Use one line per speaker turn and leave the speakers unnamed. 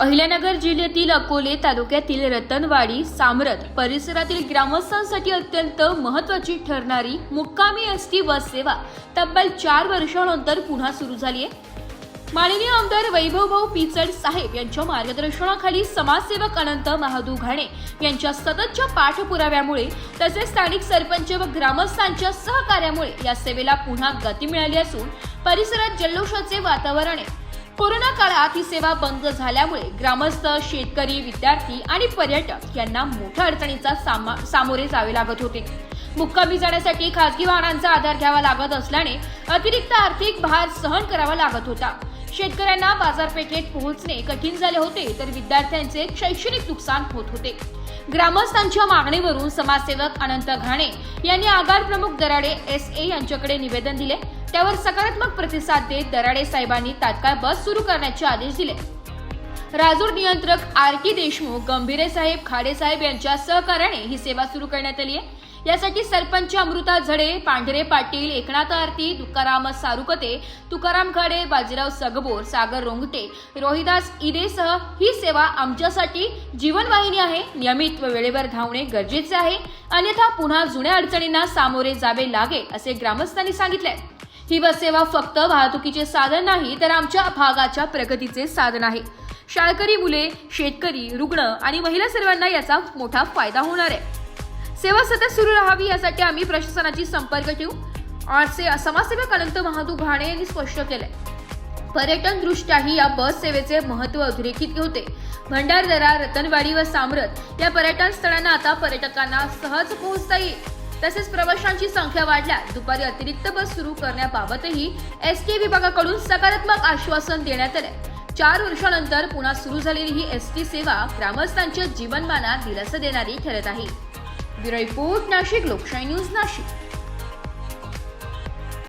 अहिल्यानगर जिल्ह्यातील अकोले तालुक्यातील रतनवाडी सामरत परिसरातील ग्रामस्थांसाठी अत्यंत महत्त्वाची ठरणारी मुक्कामी एस टी बस सेवा तब्बल चार वर्षानंतर पुन्हा सुरू झाली आहे. माननीय आमदार वैभवभाऊ पिचड साहेब यांच्या मार्गदर्शनाखाली समाजसेवक अनंत महादू घाणे यांच्या सततच्या पाठपुराव्यामुळे तसेच स्थानिक सरपंच व ग्रामस्थांच्या सहकार्यामुळे या सेवेला पुन्हा गती मिळाली असून परिसरात जल्लोषाचे वातावरण आहे. कोरोना काळात ही सेवा बंद झाल्यामुळे ग्रामस्थ शेतकरी विद्यार्थी आणि पर्यटक यांना मोठ्या अडचणीचा सामा सामोरे जावे लागत होते. मुक्कामी जाण्यासाठी खासगी वाहनांचा आधार घ्यावा लागत असल्याने अतिरिक्त आर्थिक भार सहन करावा लागत होता. शेतकऱ्यांना बाजारपेठेत पोहोचणे कठीण झाले होते तर विद्यार्थ्यांचे शैक्षणिक नुकसान होत होते. ग्रामस्थांच्या मागणीवरून समाजसेवक अनंत घाणे यांनी आगार प्रमुख दराडे एस ए यांच्याकडे निवेदन दिले. त्यावर सकारात्मक प्रतिसाद देत दराडे साहेबांनी तात्काळ बस सुरू करण्याचे आदेश दिले. राजूर नियंत्रक आर के देशमुख गंभीरे साहेब खाडे साहेब यांच्या सहकार्याने ही सेवा सुरू करण्यात आली आहे. यासाठी सरपंच अमृता झडे पांढरे पाटील एकनाथ आरती तुकाराम सारुकते तुकाराम खाडे बाजीराव सगबोर सागर रोंगटे रोहिदास इदेसह ही सेवा आमच्यासाठी जीवनवाहिनी आहे. नियमित व वेळेवर धावणे गरजेचे आहे. अन्यथा पुन्हा जुन्या अडचणींना सामोरे जावे लागेल असे ग्रामस्थांनी सांगितले ही बस सेवा फक्त वाहतुकीचे साधन नाही तर आमच्या भागाच्या प्रगतीचे साधन आहे. शाळकरी मुले शेतकरी रुग्ण आणि महिला सर्वांना याचा मोठा फायदा होणार आहे. सेवा सतत सुरू राहावी यासाठी आम्ही प्रशासनाची संपर्क ठेवू. असे समाजसेवक अनंत महादू घाणे यांनी स्पष्ट केलंय. पर्यटन दृष्ट्याही या बस सेवेचे महत्त्व अधोरेखित होते. भंडारदरा रतनवाडी व सामरत या पर्यटन स्थळांना आता पर्यटकांना सहज पोहोचता येईल. तसेच प्रवाशांची संख्या वाढल्यास दुपारी अतिरिक्त बस सुरू करण्याबाबतही एस टी विभागाकडून सकारात्मक आश्वासन देण्यात आले चार वर्षानंतर पुन्हा सुरू झालेली ही एस टी सेवा ग्रामस्थांच्या जीवनमानात दिलासा देणारी ठरत आहे. ब्युरो रिपोर्ट नाशिक लोकशाही न्यूज नाशिक.